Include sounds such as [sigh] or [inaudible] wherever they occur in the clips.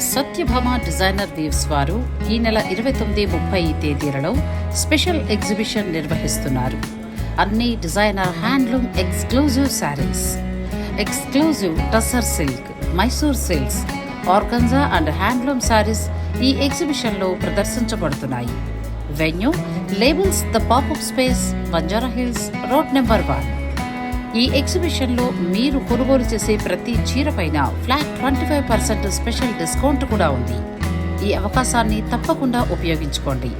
Satyabhama designer weaves వారు ఈ నెల ఇరవై తొమ్మిది ముప్పై తేదీలలో స్పెషల్ ఎగ్జిబిషన్ నిర్వహిస్తున్నారు. అన్ని designer handloom exclusive sarees. Exclusive tussar silk Mysore silks organza and handloom sarees ఈ ఎగ్జిబిషన్లో ప్రదర్శించబడుతున్నాయి. Venue labels the popup space Banjara hills road number one. ఈ ఎగ్జిబిషన్లో మీరు కొనుగోలు చేసే ప్రతి చీర పైన flat twenty five percent special discount కూడా ఉంది. ఈ అవకాశాన్ని తప్పకుండా ఉపయోగించుకోండి.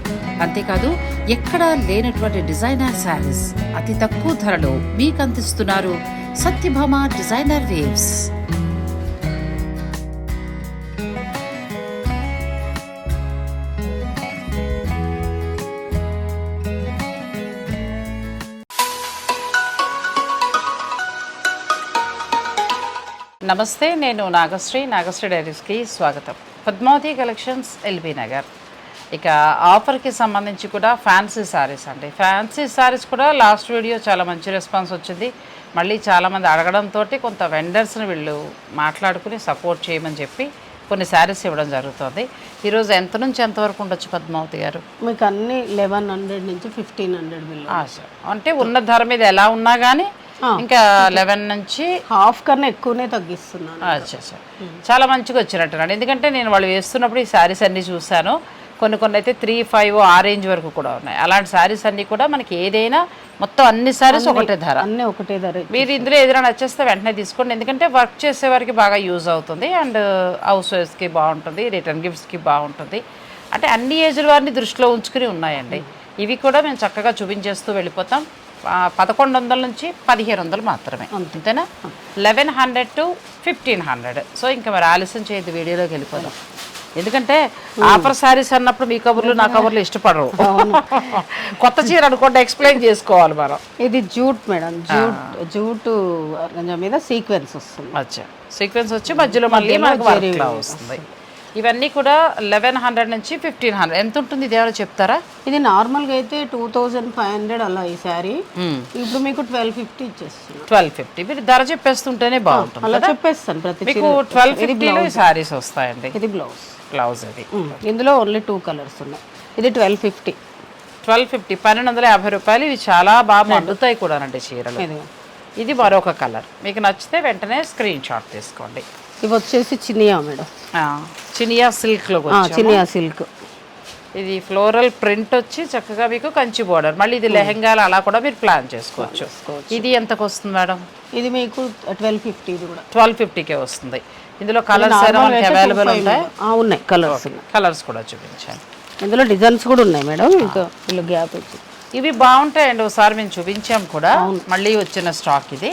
అంతేకాదు ఎక్కడా లేనటువంటి డిజైనర్ శారీస్ అతి తక్కువ ధరలో మీకు అందిస్తున్నారు సత్యభామ డిజైనర్ వేవ్స్. నమస్తే నేను నాగశ్రీ నాగశ్రీ డైరీస్కి స్వాగతం. Padmavathi collections LB Nagar. ఇక ఆఫర్కి సంబంధించి కూడా ఫ్యాన్సీ శారీస్ అండి. ఫ్యాన్సీ శారీస్ కూడా లాస్ట్ వీడియో చాలా మంచి రెస్పాన్స్ వచ్చింది. మళ్ళీ చాలామంది అడగడంతో కొంత వెండర్స్ని వీళ్ళు మాట్లాడుకుని సపోర్ట్ చేయమని చెప్పి కొన్ని శారీస్ ఇవ్వడం జరుగుతుంది. ఈరోజు ఎంత నుంచి ఎంతవరకు ఉండొచ్చు పద్మావతి గారు? మీకు అన్ని లెవెన్ హండ్రెడ్ నుంచి ఫిఫ్టీన్ హండ్రెడ్. అంటే ఉన్న ధర మీద ఎలా ఉన్నా కానీ ఇంకా లెవెన్ నుంచి హాఫ్ కన్నా ఎక్కువనే తగ్గిస్తున్నాను. అచ్చా చాలా మంచిగా వచ్చినట్టున్నాడు. ఎందుకంటే నేను వాళ్ళు వేస్తున్నప్పుడు ఈ శారీస్ అన్నీ చూశాను. కొన్ని కొన్ని అయితే త్రీ ఫైవ్ ఆ రేంజ్ వరకు కూడా ఉన్నాయి. అలాంటి శారీస్ అన్నీ కూడా మనకి ఏదైనా మొత్తం అన్ని శారీస్ ఒకటే ధర. అన్నీ ఒకటే ధర మీరు ఇందులో ఏదైనా నచ్చేస్తే వెంటనే తీసుకోండి. ఎందుకంటే వర్క్ చేసే వారికి బాగా యూజ్ అవుతుంది. అండ్ హౌస్ వైఫ్స్కి బాగుంటుంది. రిటర్న్ గిఫ్ట్స్కి బాగుంటుంది. అంటే అన్ని ఏజ్ల వారిని దృష్టిలో ఉంచుకుని ఉన్నాయండి. ఇవి కూడా మేము చక్కగా చూపించేస్తూ వెళ్ళిపోతాం. పదకొండు వందల నుంచి పదిహేను వందలు మాత్రమే. అంతేనా? Eleven hundred to fifteen hundred. So ఇంకా మరి ఆలస్యం చేయదు వీడియోలోకి వెళ్ళిపోదాం. ఎందుకంటే ఆఫర్ శారీస్ అన్నప్పుడు మీ కబుర్లు నా కబుర్లు ఇష్టపడరు. [laughs] కొత్త చీర అనుకోండి ఎక్స్ప్లెయిన్ చేసుకోవాలి మనం. ఇది జూట్ మేడం జూట్ జూట్ మీద సీక్వెన్స్ వస్తుంది. అచ్చా. సీక్వెన్స్ వచ్చి మధ్యలో మళ్ళీ మనకు వస్తుంది. ఇవన్నీ కూడా లెవెన్ హండ్రెడ్ నుంచి ఫిఫ్టీన్ హండ్రెడ్ ఎంత ఉంటుంది ఇది ఏమైనా చెప్తారా? ఇది నార్మల్గా అయితే టూ థౌజండ్ ఫైవ్ హండ్రెడ్ అలా ఈ శారీ. ఇప్పుడు మీకు ట్వెల్వ్ ఫిఫ్టీ ఇచ్చేస్తున్నాను ట్వెల్వ్ ఫిఫ్టీ మీరు ధర చెప్పేస్తుంటేనే బాగుంటుంది అలా చెప్పేస్తాను ప్రతి మీకు ట్వెల్వ్ ఫిఫ్టీలో శారీస్ వస్తాయండి. ఇది బ్లౌజ్ బ్లౌజ్ అది. ఇందులో ఓన్లీ టూ కలర్స్ ఉన్నాయి. ఇది ట్వెల్వ్ ఫిఫ్టీ ట్వెల్వ్ ఫిఫ్టీ పన్నెండు వందల యాభై రూపాయలు. ఇవి చాలా బాగా మండుతాయి కూడా అండి చీరలు. ఇది ఇది మరొక కలర్ మీకు నచ్చితే వెంటనే స్క్రీన్ షాట్ తీసుకోండి. ఇవి వచ్చేసి చినియా మేడం. చినియా సిల్క్లో చినియా సిల్క్. ఇది ఫ్లోరల్ ప్రింట్ వచ్చి చక్కగా మీకు కంచి బోర్డర్. మళ్ళీ ఇది లెహెంగాలు అలా కూడా మీరు ప్లాన్ చేసుకోవచ్చు. ఇది ఎంతకు వస్తుంది మేడం? ఇది మీకు ట్వెల్వ్ ఫిఫ్టీ ఇది కూడా. ట్వెల్వ్ ఫిఫ్టీకే వస్తుంది. ఇందులో కలర్స్ అవైలబుల్ ఉంటాయి? ఉన్నాయి. కలర్స్ కలర్స్ కూడా చూపించాను ఇందులో డిజైన్స్ కూడా ఉన్నాయి మేడం. ఇంకా వీళ్ళు గ్యాప్ వచ్చి. ఇవి బాగుంటాయండి. ఒకసారి మేము చూపించాం కూడా. మళ్ళీ వచ్చిన స్టాక్ ఇది.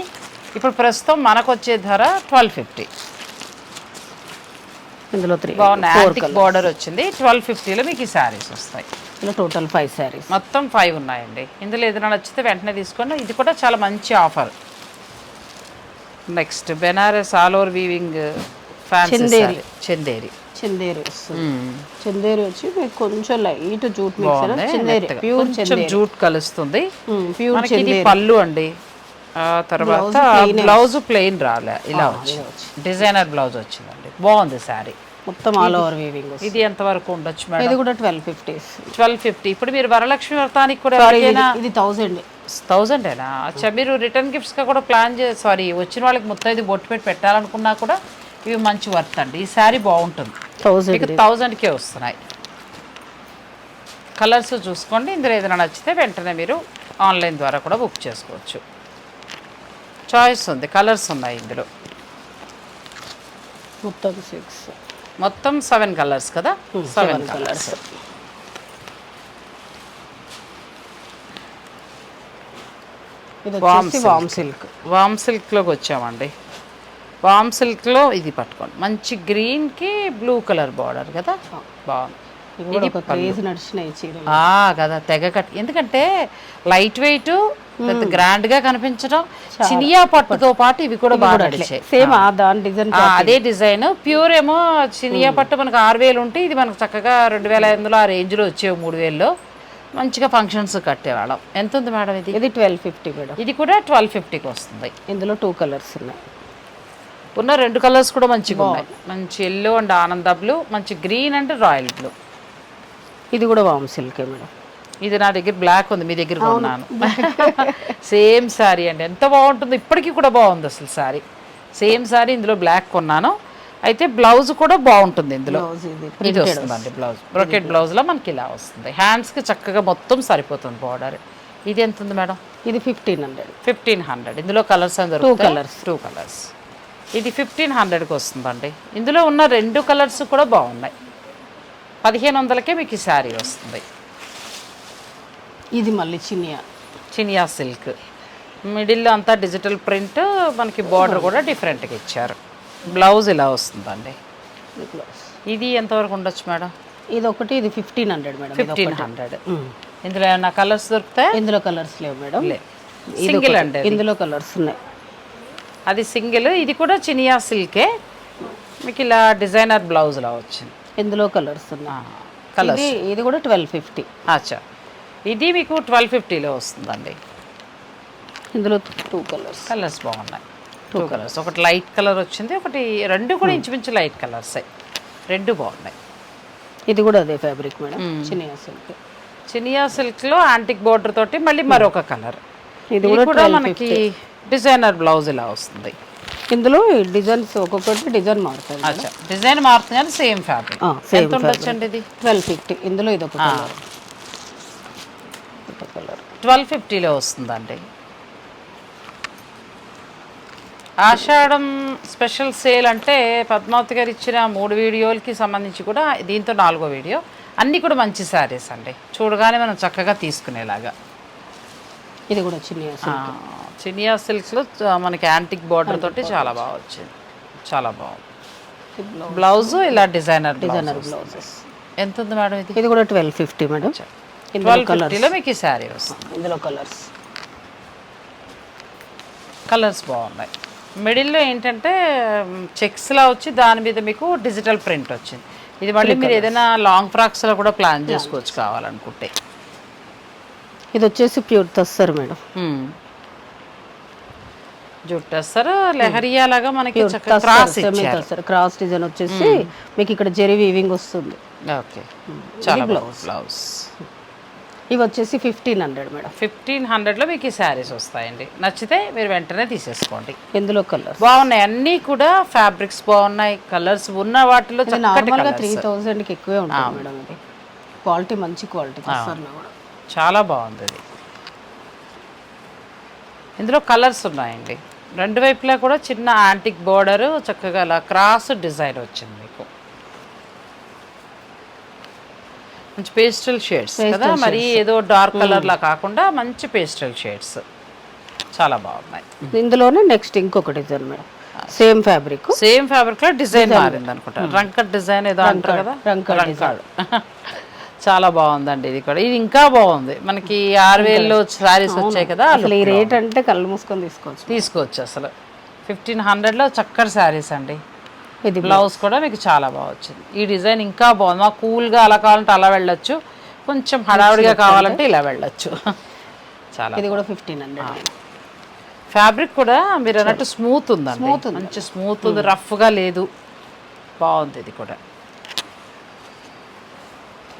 ఇప్పుడు ప్రస్తుతం మనకు వచ్చే ధర ట్వెల్వ్ ఫిఫ్టీ ఇందులో త్రీ బాగున్నాయి బోర్డర్ వచ్చింది. ట్వెల్వ్ ఫిఫ్టీలో మీకు ఈ శారీస్ వస్తాయి. ఇందులో టోటల్ ఫైవ్ శారీస్ మొత్తం ఫైవ్ ఉన్నాయండి. ఇందులో ఏదైనా నచ్చితే వెంటనే తీసుకోండి ఇది కూడా చాలా మంచి offer next Banaras all over weaving Chanderi. Chanderi Chanderi Chanderi వచ్చి మీకు కొంచెం లైట్ జూట్ చందేరి. ప్యూర్ కొంచెం జూట్ కలుస్తుంది. ప్యూర్ ఇది పళ్ళు అండి. తర్వాత బ్లౌజ్ ప్లెయిన్ రాలే. ఇలా వచ్చి డిజైనర్ బ్లౌజ్ వచ్చిందండి. బాగుంది శారీ. మొత్తం ఆల్ ఓవర్ వీవింగ్ ఇది ఎంతవరకు ఉండొచ్చు మేడం? ఇది కూడా ట్వెల్వ్ ఫిఫ్టీస్ ట్వెల్వ్ ఫిఫ్టీ ఇప్పుడు మీరు వరలక్ష్మి వ్రతానికి కూడా సారీ ఇది థౌజండ్ థౌజండేనా అచ్చా మీరు రిటర్న్ గిఫ్ట్స్గా కూడా ప్లాన్ చే సారీ వచ్చిన వాళ్ళకి మొత్తం ఇది బొట్టు పెట్టి పెట్టాలనుకున్నా కూడా ఇవి మంచి వర్త్ అండి. ఈ శారీ బాగుంటుంది. థౌజండ్ మీకు థౌజండ్కే వస్తున్నాయి. కలర్స్ చూసుకోండి. ఇందులో ఏదైనా నచ్చితే వెంటనే మీరు ఆన్లైన్ ద్వారా కూడా బుక్ చేసుకోవచ్చు. చాయిస్ ఉంది కలర్స్ ఉన్నాయి ఇందులో. మొత్తం సిక్స్ మొత్తం సెవెన్ కలర్స్ కదా? Seven colours warm silk warm సిల్క్లోకి వచ్చామండి. వామ్ సిల్క్లో ఇది పట్టుకోండి. మంచి గ్రీన్కి బ్లూ కలర్ బార్డర్ కదా? బాగుంది. కదా తెగ కట్. ఎందుకంటే లైట్ వెయిట్ పెద్ద గ్రాండ్గా కనిపించడం చినియా పట్టుతో పాటు ఇవి కూడా బాగా సేమ్ డిజైన్ అదే డిజైన్. ప్యూర్ ఏమో చినియా పట్టు మనకు ఆరు వేలు ఉంటే ఇది మనకు చక్కగా రెండు వేల ఐదు వందలు ఆ రేంజ్లో వచ్చేవి మూడు వేల్లో. మంచిగా ఫంక్షన్స్ కట్టేవాళ్ళం. ఎంత ఉంది మేడం ఇది? ఇది ట్వెల్వ్ ఫిఫ్టీ మేడం. ఇది కూడా ట్వెల్వ్ ఫిఫ్టీకి వస్తుంది. ఇందులో టూ కలర్స్ ఉన్నాయి. ఉన్న రెండు కలర్స్ కూడా మంచిగా ఉన్నాయి మంచి ఎల్లో అండ్ ఆనంద బ్లూ మంచి గ్రీన్ అండ్ రాయల్ బ్లూ ఇది కూడా వామ్ సిల్కే మేడం. ఇది నా దగ్గర బ్లాక్ ఉంది మీ దగ్గర కొన్నాను. సేమ్ శారీ అండి. ఎంత బాగుంటుంది ఇప్పటికీ కూడా బాగుంది అసలు శారీ సేమ్ శారీ ఇందులో బ్లాక్ కొన్నాను. అయితే బ్లౌజ్ కూడా బాగుంటుంది ఇందులో. బ్లౌజ్ ఇది వస్తుందండి బ్లౌజ్. బ్రొకెట్ బ్లౌజ్లో మనకి ఇలా వస్తుంది. హ్యాండ్స్కి చక్కగా మొత్తం సరిపోతుంది బార్డర్ ఇది ఎంత ఉంది మేడం? ఇది ఫిఫ్టీన్ హండ్రెడ్ ఫిఫ్టీన్ హండ్రెడ్ ఇందులో కలర్స్ అని దొరుకుతాయి? కలర్స్ టూ కలర్స్ ఇది ఫిఫ్టీన్ హండ్రెడ్కి వస్తుందండి. ఇందులో ఉన్న రెండు కలర్స్ కూడా బాగున్నాయి. పదిహేను వందలకే మీకు ఈ శారీ వస్తుంది. ఇది మళ్ళీ చినియా. చినియా సిల్క్. మిడిల్లో అంతా డిజిటల్ ప్రింట్ మనకి బార్డర్ కూడా డిఫరెంట్గా ఇచ్చారు. బ్లౌజ్ ఇలా వస్తుందండి. ఇది ఎంతవరకు ఉండొచ్చు మేడం? ఇది ఒకటి ఇది fifteen hundred madam. Fifteen. Hundred. ఇందులో ఏమన్నా కలర్స్ దొరుకుతాయి? ఇందులో కలర్స్ లేవు మేడం. సింగిల్. అండి. ఇందులో కలర్స్ ఉన్నాయి. అది సింగిల్. ఇది కూడా చినియా సిల్కే. మీకు ఇలా డిజైనర్ బ్లౌజ్లా వచ్చింది. ఇందులో కలర్స్ ఉన్నాయి. కలర్స్. ఇది కూడా ట్వెల్వ్ ఫిఫ్టీ. అచ్చా. ఇది మీకు ట్వెల్వ్ ఫిఫ్టీలో వస్తుందండి. ఇందులో టూ కలర్స్ కలర్స్ బాగున్నాయి. టూ కలర్స్ ఒకటి లైట్ కలర్ వచ్చింది ఒకటి రెండు కూడా ఇంచుమించు లైట్ కలర్సే రెండు బాగున్నాయి. ఇది కూడా అదే fabric madam. Chiniya silk chiniya సిల్క్లో యాంటిక్ బోర్డర్ తోటి మళ్ళీ మరొక కలర్ ఇది ఇది కూడా మనకి డిజైనర్ బ్లౌజ్ ఇలా వస్తుంది. ఇందులో డిజైన్స్ ఒక్కొక్కటి డిజైన్ మారుతుంది అచ్చా. డిజైన్ మారుతుంది కానీ సేమ్ ఫ్యాబ్రిక్ same ఎంత ఉండొచ్చండి ఇది? Twelve fifty. ఇందులో ఇది ఒక కలర్. ట్వెల్వ్ ఫిఫ్టీలో వస్తుందండి. ఆషాఢం స్పెషల్ సేల్ అంటే పద్మావతి గారు ఇచ్చిన మూడు వీడియోలకి సంబంధించి కూడా దీంతో నాలుగో వీడియో. అన్నీ కూడా మంచి శారీస్ అండి. చూడగానే మనం చక్కగా తీసుకునేలాగా. ఇది కూడా చినియా ఆ, చినియా సిల్క్స్లో మనకి యాంటిక్ బార్డర్ తోటి చాలా బాగా వచ్చింది చాలా బాగుంది. బ్లౌజ్ ఇలా డిజైనర్ డిజైనర్ బ్లౌజెస్ ఎంత ఉంది మేడం ఇది? ఇది కూడా twelve fifty madam. Twelve colours ఫిఫ్టీలో మీకు ఈ శారీ వస్తుంది. ఇందులో కలర్స్ కలర్స్ బాగున్నాయి. మిడిల్లో ఏంటంటే చెక్స్లా వచ్చి దాని మీద మీకు డిజిటల్ ప్రింట్ వచ్చింది. ఇది మళ్ళీ మీరు ఏదైనా లాంగ్ ఫ్రాక్స్లో కూడా ప్లాన్ చేసుకోవచ్చు కావాలనుకుంటే. ఇది వచ్చేసి ప్యూర్ తస్సర్ మేడం. జుట్టేస్తారు లెహరియా లాగా మనకి క్రాస్ క్రాస్ డిజైన్ వచ్చేసి మీకు ఇక్కడ జెరీ వీవింగ్ వస్తుంది. ఓకే. చాలా బ్లౌజ్ బ్లౌజ్. ఇవి వచ్చేసి ఫిఫ్టీన్ హండ్రెడ్ మేడం. ఫిఫ్టీన్ హండ్రెడ్లో మీకు ఈ శారీస్ వస్తాయండి. నచ్చితే మీరు వెంటనే తీసేసుకోండి. ఇందులో కలర్ బాగున్నాయి. అన్నీ కూడా ఫ్యాబ్రిక్స్ బాగున్నాయి. కలర్స్ ఉన్న వాటిలో నార్మల్గా. త్రీ థౌజండ్కి ఎక్కువే ఉంటుంది మేడం ఇది క్వాలిటీ మంచి క్వాలిటీ చాలా బాగుంది ఇది ఇందులో కలర్స్ ఉన్నాయండి. రెండు వైపులా కూడా చిన్న యాంటిక్ బోర్డర్ చక్కగా అలా క్రాస్ డిజైన్ వచ్చింది మీకు. మంచి పేస్టల్ షేడ్స్ కదా? మరి ఏదో డార్క్ కలర్ లా కాకుండా మంచి పేస్టల్ షేడ్స్ చాలా బాగున్నాయి. ఇందులోనే నెక్స్ట్ ఇంకొక design madam. Same fabric same ఫ్యాబ్రిక్లో డిజైన్ మారింది అనుకుంటా రంకట్ డిజైన్ ఏదో అంటారు కదా? రంకడ్ రంకాడ్ [laughs] చాలా బాగుందండి ఇది కూడా. ఇది ఇంకా బాగుంది. మనకి ఆరు వేల్లో శారీస్ వచ్చాయి కదా అసలు ఈ రేట్ అంటే కళ్ళు మూసుకొని తీసుకోవచ్చు. తీసుకోవచ్చు అసలు. ఫిఫ్టీన్ హండ్రెడ్లో చక్కటి శారీస్ అండి. ఇది బ్లౌజ్ కూడా మీకు చాలా బాగా వచ్చింది. ఈ డిజైన్ ఇంకా బాగుంది. మాకు కూల్గా అలా కావాలంటే అలా వెళ్ళొచ్చు. కొంచెం హడావుడిగా కావాలంటే ఇలా వెళ్ళొచ్చు. [laughs] చాలా ఇది కూడా ఫిఫ్టీన్ హండ్రెడ్ ఫ్యాబ్రిక్ కూడా మీరు అన్నట్టు స్మూత్ ఉందండి. మంచి స్మూత్ ఉంది. రఫ్గా లేదు. బాగుంది ఇది కూడా.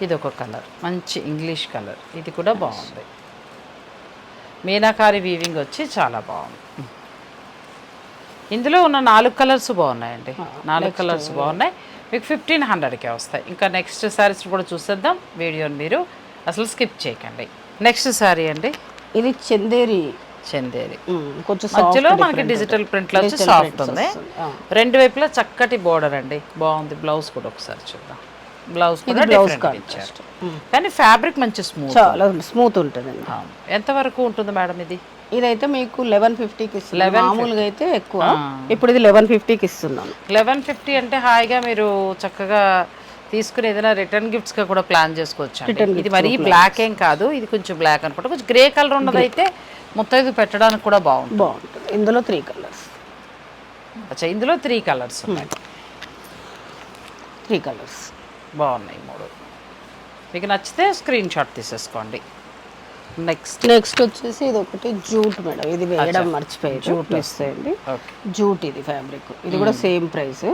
ఇది ఒక కలర్. మంచి ఇంగ్లీష్ కలర్. ఇది కూడా బాగుంది. మీనాకారి వీవింగ్ వచ్చి చాలా బాగుంది. ఇందులో ఉన్న నాలుగు కలర్స్ బాగున్నాయండి. నాలుగు కలర్స్ బాగున్నాయి. మీకు ఫిఫ్టీన్ హండ్రెడ్కే వస్తాయి. ఇంకా నెక్స్ట్ శారీస్ కూడా చూసేద్దాం. వీడియోని మీరు అసలు స్కిప్ చేయకండి. నెక్స్ట్ శారీ అండి. ఇది చందేరి. చందేరి. కొంచెం మధ్యలో మనకి డిజిటల్ ప్రింట్లో వచ్చి సాఫ్ట్ ఉంది. రెండు వైపులా చక్కటి బోర్డర్ అండి. బాగుంది. బ్లౌజ్ కూడా ఒకసారి చూద్దాం. Blouse different contrast. ఇచ్చారు. కానీ ఫ్యాబ్రిక్ మంచి స్మూత్ చాలా స్మూత్ ఉంటుందండి. ఎంత వరకు ఉంటుంది మేడం ఇది? ఇదైతే మీకు లెవెన్ ఫిఫ్టీకి ఇస్తున్నాం మామూలుగా అయితే ఎక్కువ. ఇప్పుడు ఇది లెవెన్ ఫిఫ్టీకి ఇస్తున్నాను లెవెన్ ఫిఫ్టీ అంటే హాయిగా మీరు చక్కగా తీసుకుని ఏదైనా రిటర్న్ గిఫ్ట్స్గా కూడా ప్లాన్ చేసుకోవచ్చు. ఇది మరీ బ్లాక్ ఏం కాదు. ఇది కొంచెం బ్లాక్ అనుకుంటా. కొంచెం గ్రే కలర్ ఉన్నదైతే మొత్తం ఇది పెట్టడానికి కూడా బాగుంటుంది. బాగుంటుంది. ఇందులో త్రీ కలర్స్ అచ్చా ఇందులో త్రీ కలర్స్ ఉన్నాయి. త్రీ కలర్స్ బాగున్నాయి మూడు. మీకు నచ్చితే స్క్రీన్ షాట్ తీసేసుకోండి. నెక్స్ట్ నెక్స్ట్ వచ్చేసి ఇది ఒకటి జూట్ మేడం. ఇది వేయడం మర్చిపోయారు జూట్ జూట్ వస్తాయండి జూట్ ఇది ఫ్యాబ్రిక్ ఇది కూడా సేమ్ ప్రైస్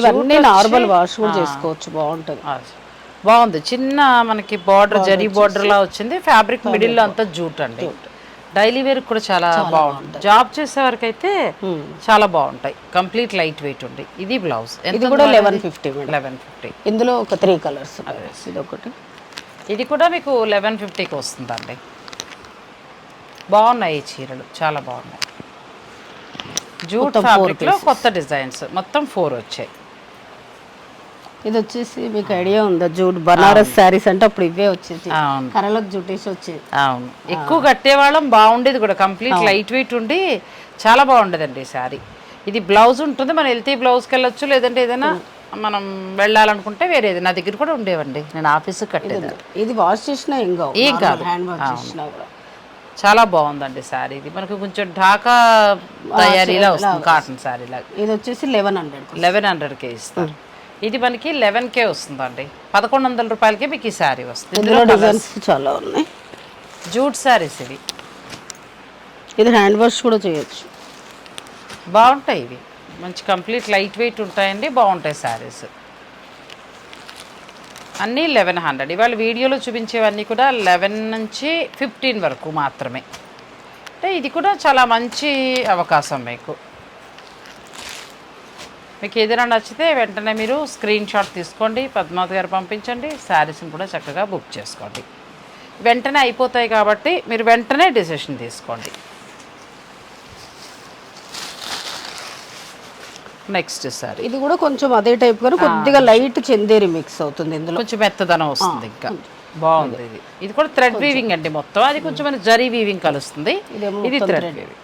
ఇవన్నీ నార్మల్ వాష్ కూడా చేసుకోవచ్చు. బాగుంటుంది. బాగుంది. చిన్న మనకి బార్డర్ జరీ బార్డర్ లా వచ్చింది. ఫ్యాబ్రిక్ మిడిల్ అంతా జూట్ అండి. డైలీ వేర్ కూడా చాలా బాగుంటుంది. జాబ్ చేసే వరకు అయితే చాలా బాగుంటాయి. కంప్లీట్ లైట్ వెయిట్ ఉంది. ఇది బ్లౌజ్. ఇది కూడా లెవెన్ ఫిఫ్టీ లెవెన్ ఫిఫ్టీ ఇందులో ఒక త్రీ కలర్స్ ఇది ఒకటి ఇది కూడా మీకు లెవెన్ ఫిఫ్టీకి వస్తుందండి. బాగున్నాయి ఈ చీరలు. చాలా బాగున్నాయి. జూట్ ఫ్యాబ్రిక్లో కొత్త డిజైన్స్. మొత్తం ఫోర్ వచ్చాయి. ఇది వచ్చేసి మీకు ఐడియా ఉందా? జూట్ బనారస్ శారీస్ అంటే అప్పుడు ఇవే వచ్చేసి. అవును. కరలకు జుట్టేసి వచ్చేది. అవును. ఎక్కువ కట్టేవాళ్ళం బాగుండేది కూడా. కంప్లీట్ లైట్ వెయిట్ ఉండి చాలా బాగుండేదండి ఈ శారీ. ఇది బ్లౌజ్ ఉంటుంది మనం వెళ్తే బ్లౌజ్కి వెళ్ళొచ్చు లేదంటే ఏదైనా మనం వెళ్ళాలనుకుంటే వేరేది. నా దగ్గర కూడా ఉండేవండి. నేను ఆఫీస్కి కట్టేది. ఇది వాష్ చేసినా ఏం కావు. ఏం కాదు. హ్యాండ్ వాష్ చేసినా కూడా. చాలా బాగుందండి శారీ. ఇది మనకు కొంచెం ఢాకా తయారీలా వస్తుంది కాటన్ శారీ లాగా. ఇది వచ్చేసి లెవెన్ హండ్రెడ్ లెవెన్ హండ్రెడ్కే ఇస్తారు. ఇది మనకి లెవెన్ కే వస్తుందండి. పదకొండు వందల రూపాయలకి మీకు ఈ శారీ వస్తుంది. ఇందులో డిజైన్స్ చాలా ఉన్నాయి. జూట్ శారీస్ ఇవి. ఇది హ్యాండ్ వాష్ కూడా చేయొచ్చు. బాగుంటాయి ఇవి. మంచి కంప్లీట్ లైట్ వెయిట్ ఉంటాయండి బాగుంటాయి శారీస్. అన్నీ లెవెన్ హండ్రెడ్. ఇవాళ వీడియోలో చూపించేవన్నీ కూడా లెవెన్ నుంచి ఫిఫ్టీన్ వరకు మాత్రమే. అంటే ఇది కూడా చాలా మంచి అవకాశం మీకు. మీకు ఏదైనా నచ్చితే వెంటనే మీరు స్క్రీన్ షాట్ తీసుకోండి పద్మావతి గారు పంపించండి శారీస్ని కూడా చక్కగా బుక్ చేసుకోండి. వెంటనే అయిపోతాయి కాబట్టి మీరు వెంటనే డెసిషన్ తీసుకోండి. Next saree. ఇది కూడా కొంచెం అదే టైప్ కానీ కొద్దిగా లైట్ చందేరి మిక్స్ అవుతుంది ఇందులో. కొంచెం మెత్తదనం వస్తుంది ఇంకా. బాగుంది ఇది. ఇది కూడా థ్రెడ్ వీవింగ్ అండి మొత్తం. అది కొంచెం జరీ వీవింగ్ కలుస్తుంది. ఇది థ్రెడ్ వీవింగ్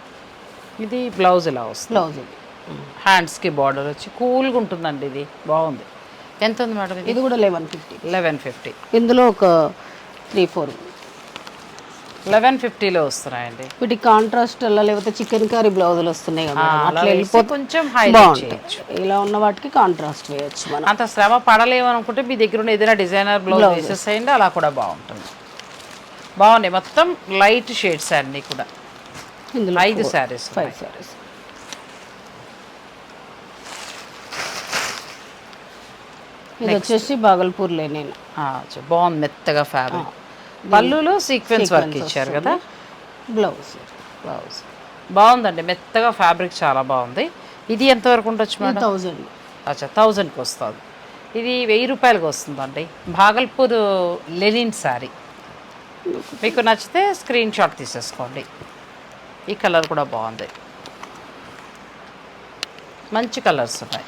ఇది బ్లౌజ్ ఇలా వస్తుంది. బ్లౌజ్ ఇది. హ్యాండ్స్కి బార్డర్ వచ్చి కూల్గా ఉంటుందండి ఇది. బాగుంది. ఎంత ఉంది మేడం ఇది? కూడా లెవెన్ ఫిఫ్టీ. Eleven fifty. ఇందులో ఒక త్రీ ఫోర్. లెవెన్ ఫిఫ్టీలో వస్తున్నాయండి. వీటి కాంట్రాస్ట్ అలా లేకపోతే చికెన్ కర్రీ బ్లౌజులు వస్తున్నాయి కదా అట్లా వెళ్ళిపోతే కొంచెం హైలైట్ బాగుంటుంది చేయొచ్చు. ఇలా ఉన్న వాటికి కాంట్రాస్ట్ వేయచ్చు మనం. అంత శ్రమ పడలేము అనుకుంటే మీ దగ్గర ఉన్న ఏదైనా డిజైనర్ బ్లౌజ్ వేసేసేయండి అలా కూడా బాగుంటుంది. బాగున్నాయి. మొత్తం లైట్ షేడ్స్ అన్నీ కూడా. ఇందులో ఐదు శారీస్ ఫైవ్ సారీస్ ఇది వచ్చేసి బాగల్పూర్లే నేను. బాగుంది మెత్తగా ఫ్యాబ్రిక్. పళ్ళులో సీక్వెన్స్ వర్క్ ఇచ్చారు కదా? బ్లౌజ్ బ్లౌజ్ బాగుందండి మెత్తగా ఫ్యాబ్రిక్ చాలా బాగుంది. ఇది ఎంతవరకు ఉండొచ్చు మేడం? థౌజండ్ అచ్చా థౌజండ్కి వస్తుంది. ఇది వెయ్యి రూపాయలకి వస్తుందండి. భాగల్పూర్ లెనిన్ శారీ మీకు నచ్చితే స్క్రీన్ షాట్ తీసేసుకోండి. ఈ కలర్ కూడా బాగుంది. మంచి కలర్స్ ఉన్నాయి.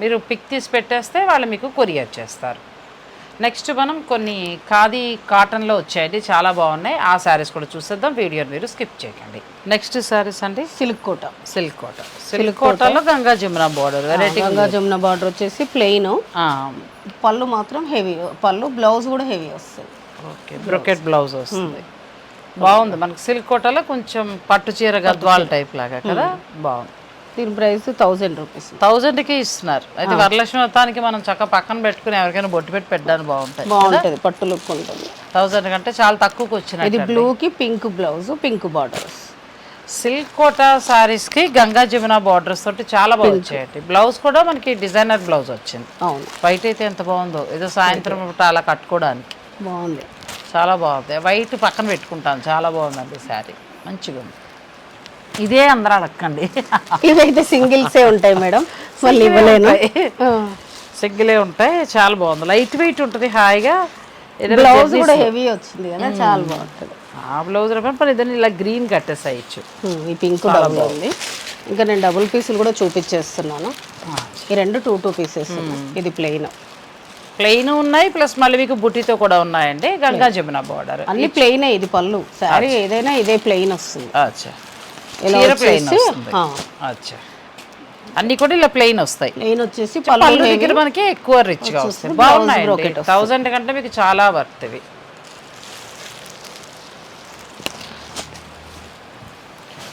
మీరు పిక్ తీసి పెట్టేస్తే వాళ్ళు మీకు కొరియర్ చేస్తారు. నెక్స్ట్ మనం కొన్ని ఖాదీ కాటన్లో వచ్చాయండి చాలా బాగున్నాయి. ఆ శారీస్ కూడా చూసేద్దాం వీడియోని మీరు స్కిప్ చేయకండి. నెక్స్ట్ శారీస్ అండి silk Kota. Silk Kota. Silk కోటలో Ganga Jamuna border variety Ganga Jamuna border వచ్చేసి ప్లెయిన్ పళ్ళు మాత్రం హెవీ పళ్ళు బ్లౌజ్ కూడా హెవీ వస్తుంది ఓకే బ్రొకెట్ బ్లౌజ్ వస్తుంది. బాగుంది మనకి సిల్క్ కోటలో కొంచెం పట్టు చీర గద్వాల్ టైప్ లాగా కదా? బాగుంది. దీని ప్రైస్ థౌజండ్ రూపీస్. థౌజండ్కి ఇస్తున్నారు. అయితే వరలక్ష్మి వ్రతానికి మనం చక్క పక్కన పెట్టుకుని ఎవరికైనా బొట్టు పెట్టి పెట్టడానికి బాగుంటాయి. బాగుంటుంది పట్టు లుక్ ఉంటుంది. థౌజండ్ కంటే చాలా తక్కువకి ఇది వచ్చినాయి బ్లూ కి pink blouse pink borders. Silk Kota సారీస్కి Ganga Jamuna borders తోటి చాలా బాగా వచ్చాయండి. బ్లౌజ్ కూడా మనకి డిజైనర్ బ్లౌజ్ వచ్చింది. అవును. వైట్ అయితే ఎంత బాగుందో. ఏదో సాయంత్రం పూట అలా కట్టుకోవడానికి. బాగుంది. చాలా బాగుంది. వైట్ పక్కన పెట్టుకుంటాను. చాలా బాగుందండి శారీ. మంచిగా ఉంది ఇదే అందరూ అడగండి ఇవైతే సింగిల్సే ఉంటాయి మేడం. మళ్ళీ ఇవ్వలేను. ఆ. సిగ్గులే ఉంటాయి చాలా బాగుంది. లైట్ వెయిట్ ఉంటుంది హాయిగా. బ్లౌజ్ కూడా హెవీ వచ్చింది కదా చాలా బాగుంటుంది. ఆ బ్లౌజ్ రకం ఏదైనా ఇలా గ్రీన్ కట్టేసేయచ్చు. ఈ పింక్ ఉంది. ఇంకా నేను డబుల్ పీసులు కూడా చూపించేస్తున్నాను. ఈ రెండు టూ టూ పీసెస్ ఇది ప్లెయిన్ ప్లెయిన్ ఉన్నాయి ప్లస్ మళ్ళీ మీకు బుట్టితో కూడా ఉన్నాయండి. గంగా జమున బార్డర్ అన్ని ప్లెయిన్ ఇది పళ్ళు. శారీ ఏదైనా ఇదే ప్లెయిన్ వస్తుంది. అచ్చా. ఇలా వచ్చేసి అచ్చా. అన్ని కూడా ఇలా ప్లెయిన్ వస్తాయి. ప్లెయిన్ వచ్చేసి పళ్ళు దగ్గర మనకి ఎక్కువ రిచ్గా వస్తాయి. బాగున్నాయి థౌజండ్ కంటే మీకు చాలా వర్త్ ఇవి.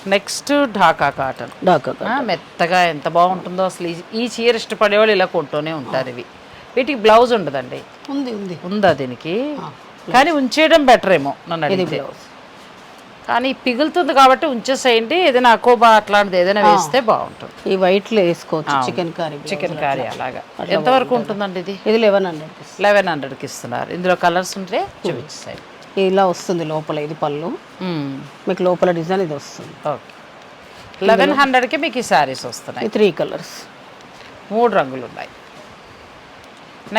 Next Dhaka cotton. డాకా మెత్తగా ఎంత బాగుంటుందో అసలు ఈ- చీర ఇష్టపడే వాళ్ళు ఇలా కొంటూనే ఉంటారు ఇవి. వీటికి బ్లౌజ్ ఉండదండి. ఉంది ఉంది. ఉందా దీనికి? కానీ ఉంచేయడం బెటర్ ఏమో నన్ను అడిగితే. బ్లౌజ్ కానీ పిగులుతుంది కాబట్టి ఉంచేసేయండి. ఏదైనా అకోబా అట్లాంటిది ఏదైనా వేస్తే బాగుంటుంది. ఈ వైట్లో వేసుకోవచ్చు చికెన్ కర్రీ చికెన్ కర్రీ అలాగా. ఎంతవరకు ఉంటుందండి ఇది? ఇది లెవెన్ హండ్రెడ్ లెవెన్ హండ్రెడ్కి ఇస్తున్నారు. ఇందులో కలర్స్ ఉంటే చూపించాయి ఇలా వస్తుంది లోపల ఇది పళ్ళు. మీకు లోపల డిజైన్ ఇది వస్తుంది. ఓకే. లెవెన్ హండ్రెడ్కి మీకు ఈ శారీస్ వస్తున్నాయి. Three colours. మూడు రంగులు ఉన్నాయి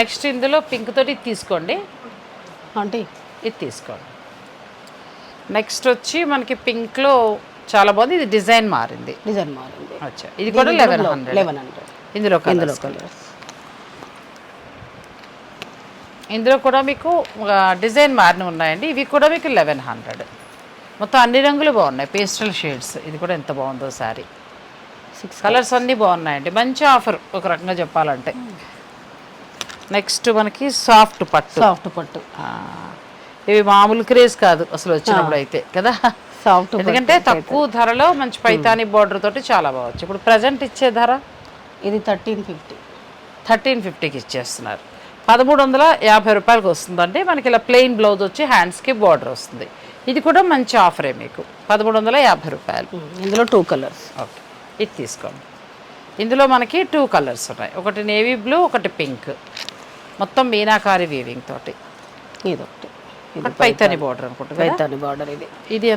నెక్స్ట్ ఇందులో పింక్ తోటి ఇది తీసుకోండి. అంటే ఇది తీసుకోండి. నెక్స్ట్ వచ్చి మనకి పింక్లో చాలా బాగుంది. ఇది డిజైన్ మారింది. డిజైన్ మారింది. అచ్చా. ఇది కూడా లెవెన్ హండ్రెడ్ లెవెన్ హండ్రెడ్ ఇందులో ఇందులో కలర్స్ ఇందులో కూడా మీకు డిజైన్ మారిన ఉన్నాయండి. ఇవి కూడా మీకు లెవెన్ హండ్రెడ్ మొత్తం అన్ని రంగులు బాగున్నాయి. పేస్టల్ షేడ్స్ ఇది కూడా ఎంత బాగుందో సారీ సిక్స్ కలర్స్ అన్నీ బాగున్నాయండి. మంచి ఆఫర్ ఒక రకంగా చెప్పాలంటే. నెక్స్ట్ మనకి సాఫ్ట్ పట్టు. సాఫ్ట్ పట్టు. ఇవి మామూలు క్రేజ్ కాదు అసలు వచ్చినప్పుడు అయితే కదా? సాఫ్ట్ ఎందుకంటే తక్కువ ధరలో మంచి పైతాని బార్డర్ తోటి చాలా బాగుంది ఇప్పుడు ప్రజెంట్ ఇచ్చే ధర? ఇది థర్టీన్ ఫిఫ్టీ థర్టీన్ ఫిఫ్టీకి ఇచ్చేస్తున్నారు. పదమూడు వందల యాభై రూపాయలకి వస్తుందండి. మనకి ఇలా ప్లెయిన్ బ్లౌజ్ వచ్చి హ్యాండ్స్కి బార్డర్ వస్తుంది. ఇది కూడా మంచి ఆఫరే మీకు. పదమూడు వందల యాభై రూపాయలు. ఇందులో టూ కలర్స్ ఓకే. ఇది తీసుకోండి. ఇందులో మనకి టూ కలర్స్ ఉన్నాయి. ఒకటి నేవీ బ్లూ ఒకటి పింక్ మొత్తం మీనాకారి వీవింగ్ తోటి. ఇది ఒకటి ఇది ఒకటి పైతాని బార్డర్ అనుకుంటుంది కదా? పైతాని బార్డర్ ఇది. ఇది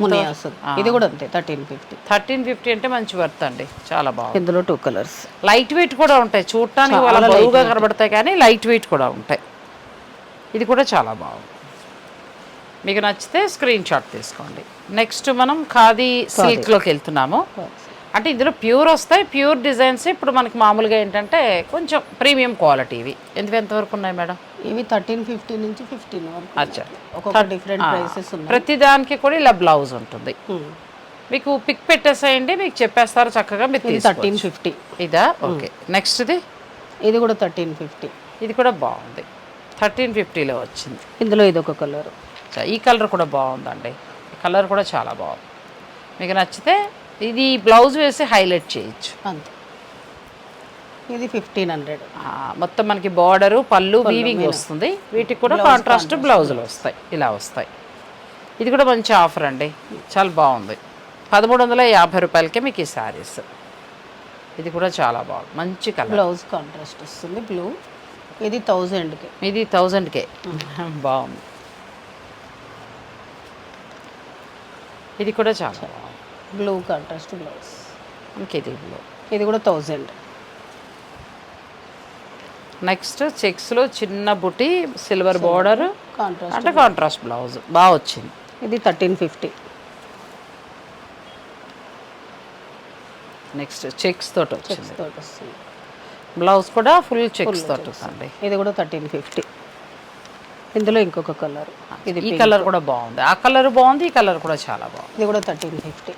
ఇది కూడా అంతే థర్టీన్ ఫిఫ్టీ థర్టీన్ ఫిఫ్టీ అంటే మంచి వర్త్ అండి చాలా బాగుంది. ఇందులో టూ కలర్స్ లైట్ వెయిట్ కూడా ఉంటాయి చూడటానికి వాళ్ళ బరువుగా కనబడతాయి కానీ లైట్ వెయిట్ కూడా ఉంటాయి. ఇది కూడా చాలా బాగుంది. మీకు నచ్చితే స్క్రీన్ షాట్ తీసుకోండి. నెక్స్ట్ మనం ఖాదీ సిల్క్లోకి వెళ్తున్నాము. అంటే ఇందులో ప్యూర్ వస్తాయి ప్యూర్ డిజైన్స్ ఇప్పుడు మనకి మామూలుగా ఏంటంటే కొంచెం ప్రీమియం క్వాలిటీ ఇవి. ఎందుకు ఎంతవరకు ఉన్నాయి మేడం? ఇవి థర్టీన్ ఫిఫ్టీ నుంచి ఫిఫ్టీన్ వరకు అచ్చా. ఒక్కొక్క డిఫరెంట్ ప్రైసెస్ ఉన్నాయి. ప్రతి దానికి కూడా ఇలా బ్లౌజ్ ఉంటుంది. మీకు పిక్ పెట్టేసేయండి మీకు చెప్పేస్తారు చక్కగా మీరు. థర్టీన్ ఫిఫ్టీ ఇదా? ఓకే. నెక్స్ట్ది ఇది కూడా థర్టీన్ ఫిఫ్టీ ఇది కూడా బాగుంది. థర్టీన్ ఫిఫ్టీలో వచ్చింది. ఇందులో ఇది ఒక కలర్ ఈ కలర్ కూడా బాగుందండి. కలర్ కూడా చాలా బాగుంది. మీకు నచ్చితే ఇది బ్లౌజ్ వేసి హైలైట్ చేయొచ్చు. అంతే. ఇది ఫిఫ్టీన్ హండ్రెడ్. మొత్తం మనకి బార్డరు పళ్ళు వీవింగ్ వస్తుంది. వీటికి కూడా కాంట్రాస్ట్ బ్లౌజులు వస్తాయి. ఇలా వస్తాయి. ఇది కూడా మంచి ఆఫర్ అండి. చాలా బాగుంది. పదమూడు వందల యాభై రూపాయలకే మీకు ఈ శారీస్. ఇది కూడా చాలా బాగుంది. మంచి కలర్. బ్లౌజ్ కాంట్రాస్ట్ వస్తుంది. బ్లూ ఇది థౌజండ్కి ఇది థౌజండ్కే [laughs] బాగుంది. ఇది కూడా చాలా బాగుంది. Blue contrast blouse. ఇంకేది బ్లూ. ఇది కూడా థౌజండ్. నెక్స్ట్ చెక్స్లో చిన్న బుటి సిల్వర్ బార్డర్ కాంట్రాస్ట్ అంటే కాంట్రాస్ట్ బ్లౌజ్. బాగా వచ్చింది. ఇది థర్టీన్ ఫిఫ్టీ. నెక్స్ట్ చెక్స్ తోటి వచ్చింది. బ్లౌజ్ కూడా ఫుల్ చెక్స్ తోటి వస్తుంది. ఇది కూడా థర్టీన్ ఫిఫ్టీ. ఇందులో ఇంకొక కలర్. ఇది ఈ కలర్ కూడా బాగుంది. ఆ కలర్ బాగుంది ఈ కలర్ కూడా చాలా బాగుంది. ఇది కూడా థర్టీన్ ఫిఫ్టీ.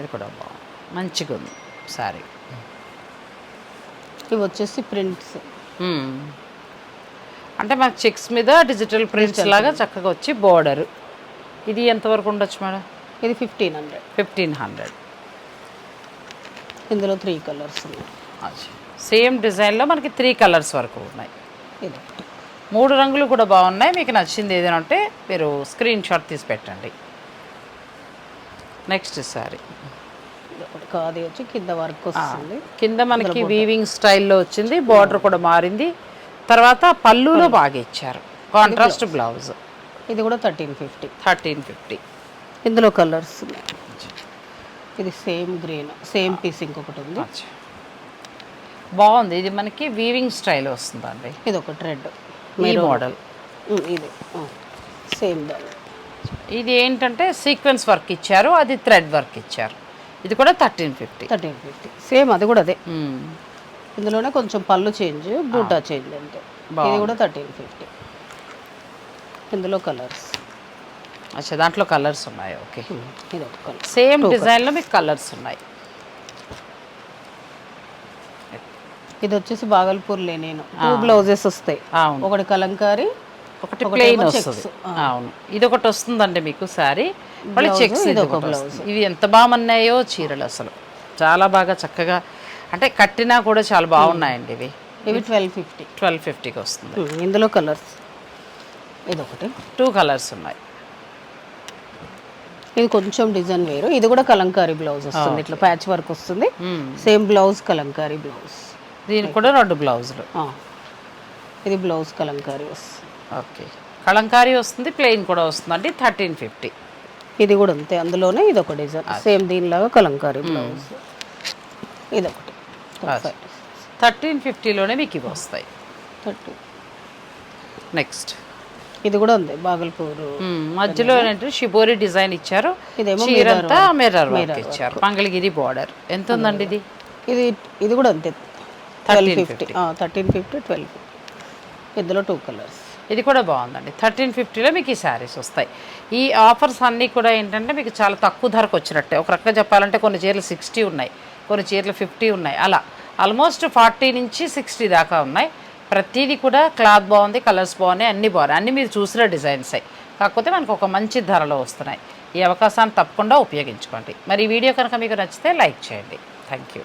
ఇది కూడా బాగుంది. మంచిగా ఉంది సారీ ఇవి వచ్చేసి ప్రింట్స్. అంటే మనకి చెక్స్ మీద డిజిటల్ ప్రింట్స్ లాగా చక్కగా వచ్చి బార్డర్. ఇది ఎంతవరకు ఉండొచ్చు మేడం? ఇది ఫిఫ్టీన్ హండ్రెడ్. Fifteen hundred. ఇందులో త్రీ కలర్స్ ఉన్నాయి. సేమ్ డిజైన్లో మనకి త్రీ కలర్స్ వరకు ఉన్నాయి. ఇది. మూడు రంగులు కూడా బాగున్నాయి. మీకు నచ్చింది ఏదైనా ఉంటే మీరు స్క్రీన్ షాట్ తీసి పెట్టండి. నెక్స్ట్ సారీ కాది వచ్చి కింద వర్క్ వస్తుంది. కింద మనకి వీవింగ్ స్టైల్లో వచ్చింది. బార్డర్ కూడా మారింది. తర్వాత పళ్ళులో బాగా ఇచ్చారు. కాంట్రాస్ట్ బ్లౌజ్ ఇది కూడా థర్టీన్ ఫిఫ్టీ థర్టీన్ ఫిఫ్టీ ఇందులో కలర్స్ ఇది సేమ్ గ్రీన్ సేమ్ పీస్ ఇంకొకటి ఉంది. బాగుంది. ఇది మనకి వీవింగ్ స్టైల్ వస్తుందండి. ఇది ఒకటి రెడ్ ఈ మోడల్. ఇది. సేమ్ ఇది ఏంటంటే సీక్వెన్స్ వర్క్ ఇచ్చారు అది థ్రెడ్ వర్క్ ఇచ్చారు. ఇది కూడా thirteen fifty thirteen fifty same అది కూడా అదే. ఇందులోనే కొంచెం పళ్ళు చేంజ్ బూటా చేంజ్ అంతే. ఇది కూడా థర్టీన్ ఫిఫ్టీ ఇందులో కలర్స్ అచ్చా దాంట్లో కలర్స్ ఉన్నాయి. ఓకే. సేమ్ డిజైన్లో మీకు కలర్స్ ఉన్నాయి. ఇది వచ్చేసి బాగల్పూర్లే నేను. టూ బ్లౌజెస్ వస్తాయి. ఒకటి కలంకారీ ఒకటి ప్లెయిన్ వస్తుంది. అవును. ఇది ఒకటి వస్తుందండి మీకు సారీ మళ్ళీ చెక్స్ ఇది ఒక బ్లౌజ్ ఇవి ఎంత బాగున్నాయో చీరలు అసలు. చాలా బాగా చక్కగా అంటే కట్టినా కూడా చాలా బాగున్నాయండి ఇవి. ఇవి ట్వెల్వ్ ఫిఫ్టీ ట్వెల్వ్ ఫిఫ్టీకి వస్తుంది. ఇందులో కలర్స్ ఇదొకటి. టూ కలర్స్ ఉన్నాయి. ఇది కొంచెం డిజైన్ వేరు. ఇది కూడా కలంకారీ బ్లౌజ్ వస్తుంది. ఇట్లా ప్యాచ్ వర్క్ వస్తుంది. సేమ్ బ్లౌజ్ కలంకారీ బ్లౌజ్ దీనికి కూడా రెండు బ్లౌజులు. ఇది బ్లౌజ్ కలంకారీ వస్తుంది. ఓకే. కలంకారీ వస్తుంది ప్లెయిన్ కూడా వస్తుంది అంటే థర్టీన్ ఫిఫ్టీ. ఇది కూడా అంతే అందులోనే ఇది ఒక డిజైన్ సేమ్ దీనిలాగా కలంకారీ బ్లౌజ్. ఇదొకటి. థర్టీన్ ఫిఫ్టీలోనే మీకు ఇవి వస్తాయి. థర్టీ. నెక్స్ట్. ఇది కూడా ఉంది బాగల్పూరు. మధ్యలో ఏంటంటే షిబోరి డిజైన్ ఇచ్చారు. చీరంతా మిర్రర్ వర్క్. ఇచ్చారు. మంగళగిరి బార్డర్. ఎంత ఉందండి ఇది? ఇది ఇది కూడా అంతే twelve fifty. Thirteen fifty twelve fifty. ఇందులో టూ కలర్స్ ఇది కూడా బాగుందండి. థర్టీన్ ఫిఫ్టీలో మీకు ఈ శారీస్ వస్తాయి. ఈ ఆఫర్స్ అన్నీ కూడా ఏంటంటే మీకు చాలా తక్కువ ధరకు వచ్చినట్టే. ఒక రకంగా చెప్పాలంటే కొన్ని చీరలు సిక్స్టీ ఉన్నాయి. కొన్ని చీరలు ఫిఫ్టీ ఉన్నాయి. అలా. ఆల్మోస్ట్ ఫార్టీ నుంచి సిక్స్టీ దాకా ఉన్నాయి. ప్రతిదీ కూడా క్లాత్ బాగుంది కలర్స్ బాగున్నాయి అన్నీ బాగున్నాయి. అన్నీ మీరు చూసిన డిజైన్సే కాకపోతే మనకు ఒక మంచి ధరలో వస్తున్నాయి. ఈ అవకాశాన్ని తప్పకుండా ఉపయోగించుకోండి. మరి ఈ వీడియో కనుక మీకు నచ్చితే లైక్ చేయండి. Thank you